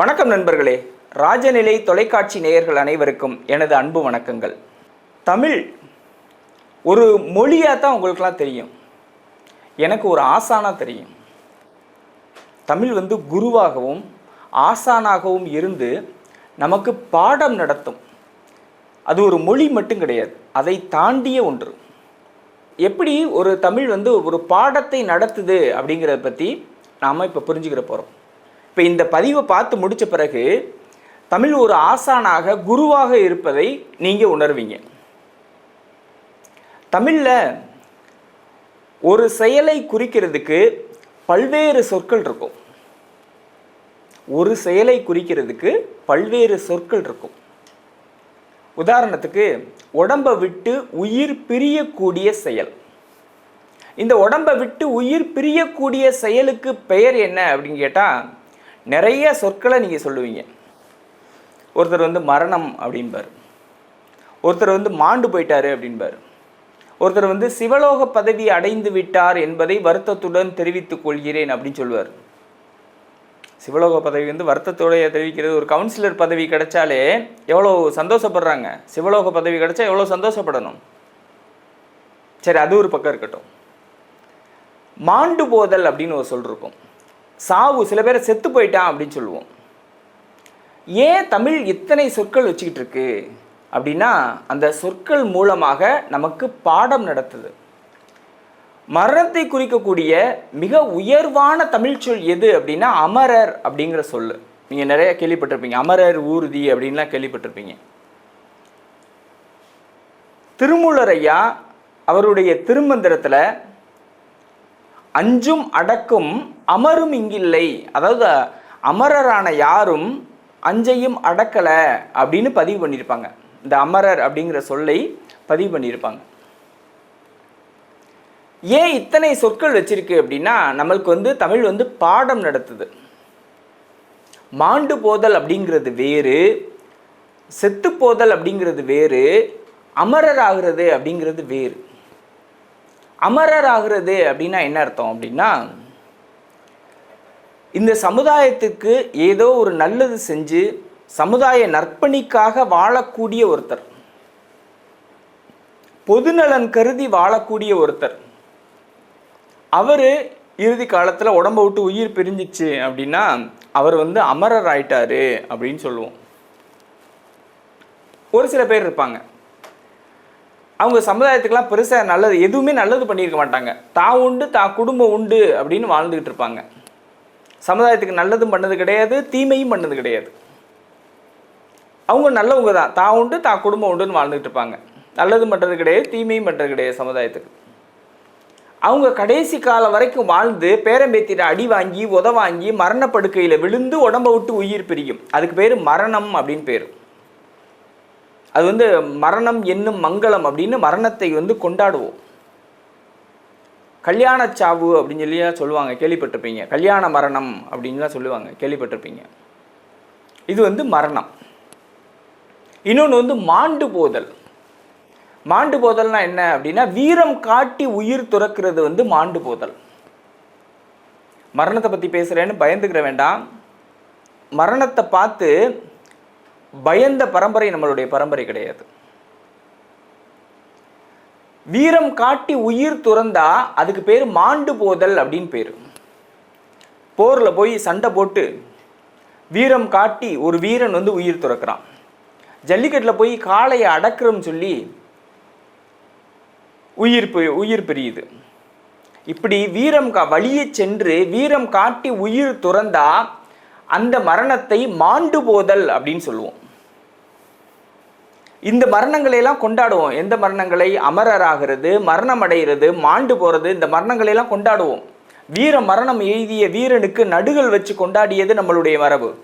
வணக்கம் நண்பர்களே. ராஜநிலை தொலைக்காட்சி நேயர்கள் அனைவருக்கும் எனது அன்பு வணக்கங்கள். தமிழ் ஒரு மொழியாக தான் உங்களுக்கெல்லாம் தெரியும். எனக்கு ஒரு ஆசானாக தெரியும். தமிழ் வந்து குருவாகவும் ஆசானாகவும் இருந்து நமக்கு பாடம் நடத்தும். அது ஒரு மொழி மட்டும் கிடையாது. அதை தாண்டிய ஒன்று. எப்படி ஒரு தமிழ் வந்து ஒரு பாடத்தை நடத்துது அப்படிங்கிறத பற்றி நாம் இப்போ புரிஞ்சுக்கிற போகிறோம் இப்போ இந்த பதிவை பார்த்து முடித்த பிறகு தமிழ் ஒரு ஆசானாக குருவாக இருப்பதை நீங்கள் உணர்வீங்க. தமிழில் ஒரு செயலை குறிக்கிறதுக்கு பல்வேறு சொற்கள் இருக்கும். ஒரு செயலை குறிக்கிறதுக்கு பல்வேறு சொற்கள் இருக்கும். உதாரணத்துக்கு உடம்பை விட்டு உயிர் பிரியக்கூடிய செயல். இந்த உடம்பை விட்டு உயிர் பிரியக்கூடிய செயலுக்கு பெயர் என்ன அப்படின்னு கேட்டால் நிறைய சொற்களை நீங்கள் சொல்லுவீங்க. ஒருத்தர் வந்து மரணம் அப்படின்பார் ஒருத்தர் வந்து மாண்டு போயிட்டாரு அப்படின்பார் ஒருத்தர் வந்து சிவலோக பதவி அடைந்து விட்டார் என்பதை வருத்தத்துடன் தெரிவித்துக் கொள்கிறேன் அப்படின்னு சொல்லுவார். சிவலோக பதவி வந்து வருத்தத்தோடைய தெரிவிக்கிறது. ஒரு கவுன்சிலர் பதவி கிடைச்சாலே எவ்வளோ சந்தோஷப்படுறாங்க. சிவலோக பதவி கிடைச்சா எவ்வளோ சந்தோஷப்படணும். சரி அது ஒரு பக்கம் இருக்கட்டும். மாண்டு போதல் அப்படின்னு ஒரு சொல் இருக்கும். சாவு சில பேரை செத்து போயிட்டான் அப்படின்னு சொல்லுவோம். ஏன் தமிழ் இத்தனை சொற்கள் வச்சுக்கிட்டு இருக்கு அப்படின்னா அந்த சொற்கள் மூலமாக நமக்கு பாடம் நடத்துது. மரணத்தை குறிக்கக்கூடிய மிக உயர்வான தமிழ் சொல் எது அப்படின்னா அமரர் அப்படிங்கிற சொல்லு. நீங்கள் நிறைய கேள்விப்பட்டிருப்பீங்க. அமரர் ஊர்தி அப்படின்லாம் கேள்விப்பட்டிருப்பீங்க. திருமூலரையா அவருடைய திருமந்திரத்தில் அஞ்சும் அடக்கும் அமரும் இங்கில்லை. அதாவது அமரரான யாரும் அஞ்சையும் அடக்கலை அப்படின்னு பதிவு பண்ணியிருப்பாங்க இந்த அமரர் அப்படிங்கிற சொல்லை பதிவு பண்ணியிருப்பாங்க ஏன் இத்தனை சொற்கள் வச்சிருக்கு அப்படின்னா நம்மளுக்கு வந்து தமிழ் வந்து பாடம் நடத்துது. மாண்டு போதல் அப்படிங்கிறது வேறு செத்து போதல் அப்படிங்கிறது வேறு அமரர் ஆகிறது அப்படிங்கிறது வேறு. அமரர் ஆகிறது அப்படின்னா என்ன அர்த்தம் அப்படின்னா இந்த சமுதாயத்துக்கு ஏதோ ஒரு நல்லது செஞ்சு சமுதாய நற்பணிக்காக வாழக்கூடிய ஒருத்தர். பொதுநலன் கருதி வாழக்கூடிய ஒருத்தர். அவர் இறுதி காலத்தில் உடம்ப விட்டு உயிர் பிரிஞ்சிச்சு அப்படின்னா அவர் வந்து அமரர் ஆயிட்டாரு அப்படின்னு சொல்லுவோம். ஒரு சில பேர் இருப்பாங்க. அவங்க சமுதாயத்துக்கெல்லாம் பெருசாக நல்லது எதுவுமே நல்லது பண்ணியிருக்க மாட்டாங்க. தான் உண்டு தான் குடும்பம் உண்டு அப்படின்னு வாழ்ந்துக்கிட்டு இருப்பாங்க. சமுதாயத்துக்கு நல்லதும் பண்ணது கிடையாது தீமையும் பண்ணது கிடையாது. அவங்க நல்லவங்க தான். தான் உண்டு தான் குடும்பம் உண்டுன்னு வாழ்ந்துக்கிட்டு இருப்பாங்க. நல்லதும் பண்ணுறது கிடையாது தீமையும் பண்ணுறது கிடையாது சமுதாயத்துக்கு. அவங்க கடைசி காலம் வரைக்கும் வாழ்ந்து பேரம்பேத்திட அடி வாங்கி உத வாங்கி மரணப்படுக்கையில் விழுந்து உடம்ப விட்டு உயிர் பிரியும். அதுக்கு பேர் மரணம் அப்படின்னு பேர். அது வந்து மரணம் என்னும் மங்களம் அப்படின்னு மரணத்தை வந்து கொண்டாடுவோம். கல்யாண சாவு அப்படின்னு சொல்லி சொல்லுவாங்க கேள்விப்பட்டிருப்பீங்க. கல்யாண மரணம் அப்படின்லாம் சொல்லுவாங்க கேள்விப்பட்டிருப்பீங்க. இது வந்து மரணம். இன்னொன்று வந்து மாண்டு போதல். மாண்டு போதல்னா என்ன அப்படின்னா வீரம் காட்டி உயிர் துறக்கிறது வந்து மாண்டு போதல். மரணத்தை பற்றி பேசுகிறேன்னு பயந்துக்கிற வேண்டாம். மரணத்தை பார்த்து பயந்த பரம்பரை நம்மளுடைய பரம்பரை கிடையாது. வீரம் காட்டி உயிர் துறந்தா அதுக்கு பேர் மாண்டு போதல் அப்படின்னு பேர். போரில் போய் சண்டை போட்டு வீரம் காட்டி ஒரு வீரன் வந்து உயிர் துறக்கிறான். ஜல்லிக்கட்டில் போய் காளையை அடக்குறோம்னு சொல்லி உயிர் உயிர் பிரியுது. இப்படி வீரம் கா வழியே சென்று வீரம் காட்டி உயிர் துறந்தா அந்த மரணத்தை மாண்டு போதல் அப்படின்னு சொல்லுவோம். இந்த மரணங்களை எல்லாம் கொண்டாடுவோம். எந்த மரணங்களை? அமரராகிறது மரணம் அடைகிறது மாண்டு போகிறது இந்த மரணங்களை எல்லாம் கொண்டாடுவோம். வீர மரணம் எழுதிய வீரனுக்கு நடுகள் வச்சு கொண்டாடியது நம்மளுடைய மரபு.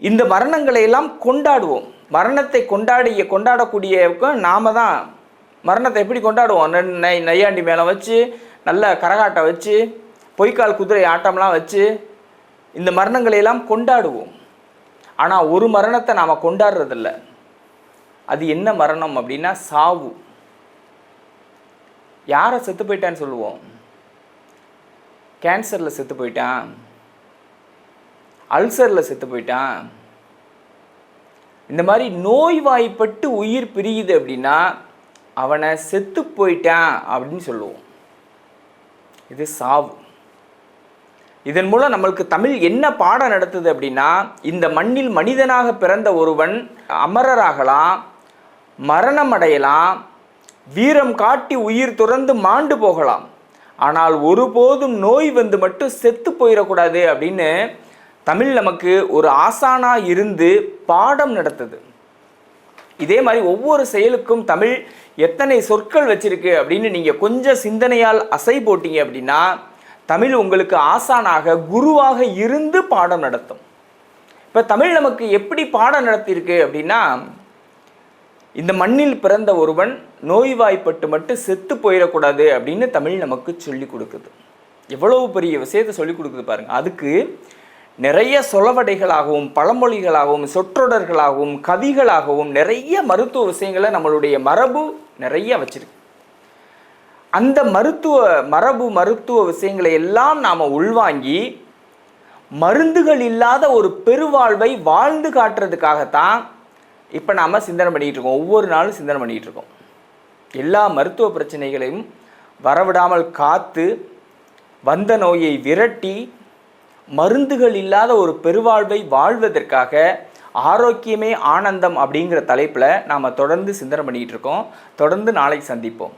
இந்த மரணங்களை எல்லாம் கொண்டாடுவோம். மரணத்தை கொண்டாடிய கொண்டாடக்கூடியவக்கும் நாம தான் மரணத்தை எப்படி கொண்டாடுவோம்? நெ- நை நையாண்டி மேலே வச்சு நல்ல கரகாட்டம் வச்சு பொய்க்கால் குதிரை ஆட்டம்லாம் வச்சு இந்த மரணங்களை எல்லாம் கொண்டாடுவோம். ஆனால் ஒரு மரணத்தை நாம் கொண்டாடுறதில்ல. அது என்ன மரணம் அப்படின்னா சாவு. யாரை செத்து போயிட்டான்னு சொல்லுவோம்? கேன்சரில் செத்து போயிட்டான். அல்சரில் செத்து போயிட்டான். இந்த மாதிரி நோய்வாய்ப்பட்டு உயிர் பிரியுது அப்படின்னா அவனை செத்து போயிட்டான் அப்படின்னு சொல்லுவோம். இது சாவு. இதன் மூலம் நம்மளுக்கு தமிழ் என்ன பாடம் நடத்துது அப்படின்னா இந்த மண்ணில் மனிதனாக பிறந்த ஒருவன் அமரராகலாம் மரணம் அடையலாம் வீரம் காட்டி உயிர் துறந்து மாண்டு போகலாம். ஆனால் ஒருபோதும் நோய் வந்து மட்டும் செத்து போயிடக்கூடாது அப்படின்னு தமிழ் நமக்கு ஒரு ஆசானாக இருந்து பாடம் நடத்துது. இதே மாதிரி ஒவ்வொரு செயலுக்கும் தமிழ் எத்தனை சொற்கள் வச்சிருக்கு அப்படின்னு நீங்கள் கொஞ்சம் சிந்தனையால் அசை போட்டீங்க அப்படின்னா தமிழ் உங்களுக்கு ஆசானாக குருவாக இருந்து பாடம் நடத்தும். இப்போ தமிழ் நமக்கு எப்படி பாடம் நடத்தியிருக்கு அப்படின்னா இந்த மண்ணில் பிறந்த ஒருவன் நோய்வாய்ப்பட்டு மட்டும் செத்து போயிடக்கூடாது அப்படின்னு தமிழ் நமக்கு சொல்லி கொடுக்குது. எவ்வளவு பெரிய விஷயத்தை சொல்லி கொடுக்குது பாருங்க. அதுக்கு நிறைய சொலவடைகளாகவும் பழமொழிகளாகவும் சொற்றொடர்களாகவும் கவிகளாகவும் நிறைய மருத்துவ விஷயங்களை நம்மளுடைய மரபு நிறைய வச்சிருக்கு. அந்த மருத்துவ மரபு மருத்துவ விஷயங்களை எல்லாம் நாம் உள்வாங்கி மருந்துகள் இல்லாத ஒரு பெருவாழ்வை வாழ்ந்து காட்டுறதுக்காகத்தான் இப்போ நாம் சிந்தனை பண்ணிக்கிட்டு இருக்கோம். ஒவ்வொரு நாளும் சிந்தனை பண்ணிகிட்டு இருக்கோம். எல்லா மருத்துவ பிரச்சனைகளையும் வரவிடாமல் காத்து வந்த நோயை விரட்டி மருந்துகள் இல்லாத ஒரு பெருவாழ்வை வாழ்வதற்காக ஆரோக்கியமே ஆனந்தம் அப்படிங்கிற தலைப்பில் நாம் தொடர்ந்து சிந்தனை பண்ணிக்கிட்டு இருக்கோம். தொடர்ந்து நாளைக்கு சந்திப்போம்.